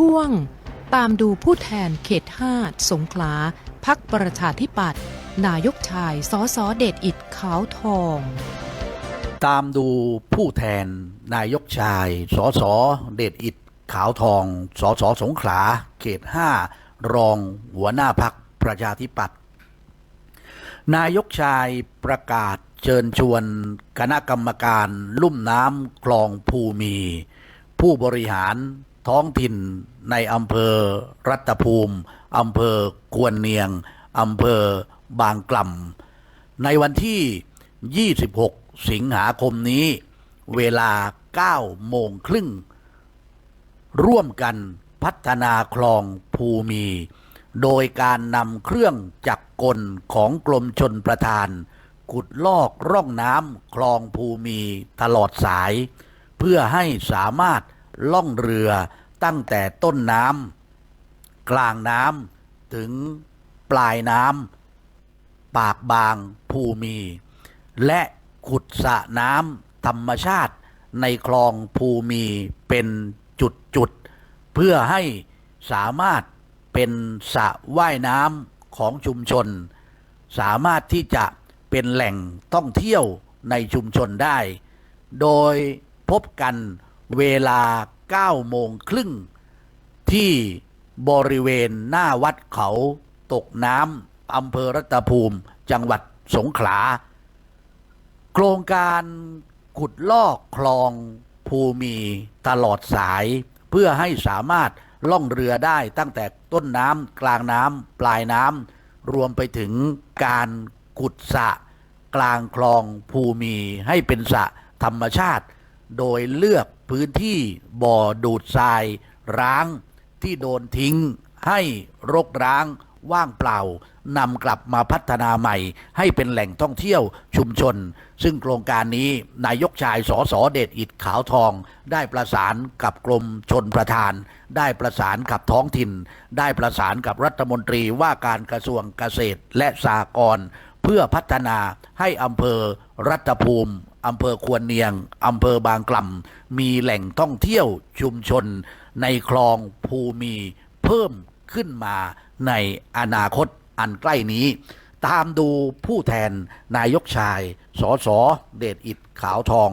ช่วง ตามดูผู้แทนเขต5สงขลาพักประชาธิปัตย์นายกชายสอสอเดชอิดขาวทอง ตามดูผู้แทนนายกชายสอสอเดชอิดขาวทองสอสอสงขลาเขต5รองหัวหน้าพักประชาธิปัตย์นายกชายประกาศเชิญชวนคณะกรรมการลุ่มน้ำคลองภูมี ผู้บริหาร ท้องถิ่นในอำเภอรัตภูมิอำเภอควนเนียงอำเภอบางกล่ำในวันที่ 26 สิงหาคมนี้ เวลา 9 โมงครึ่ง ร่วมกันพัฒนาคลองภูมี โดยการนำเครื่องจักรกลของกรมชนประทาน ขุดลอกร่องน้ำคลองภูมีตลอดสาย เพื่อให้สามารถ ล่องเรือตั้งแต่ต้นน้ำกลางน้ำถึงปลายน้ำปากบางภูมี และขุดสระน้ำธรรมชาติในคลองภูมีเป็นจุดๆเพื่อให้สามารถเป็นสระว่ายน้ำของชุมชน สามารถที่จะเป็นแหล่งท่องเที่ยวในชุมชนได้ โดยพบกันเวลา 9โมงครึ่งที่บริเวณหน้าวัดเขาตกน้ำอำเภอรัตภูมิ จังหวัดสงขลา โครงการขุดลอกคลองภูมีตลอดสาย เพื่อให้สามารถล่องเรือได้ตั้งแต่ต้นน้ำกลางน้ำปลายน้ำรวมไปถึงการขุดสระกลางคลองภูมีให้เป็นสระธรรมชาติ โดยเลือกพื้นที่บ่อดูดทรายร้างที่โดนทิ้ง ให้รกร้างว่างเปล่านำกลับมาพัฒนาใหม่ ให้เป็นแหล่งท่องเที่ยวชุมชน ซึ่งโครงการนี้นายกชายสอสอเดชอิดขาวทอง ได้ประสานกับกรมชนประทาน ได้ประสานกับท้องถิ่น ได้ประสานกับรัฐมนตรีว่าการกระทรวงเกษตรและสหกรณ์เพื่อพัฒนาให้อำเภอรัตภูมิ อำเภอควรเนียงอำเภอบางกล่ำมีแหล่งท่องเที่ยวชุมชน ในคลองภูมีเพิ่มขึ้นมาในอนาคตอันใกล้นี้ ตามดูผู้แทนนายกชาย สสเดชอิดขาวทอง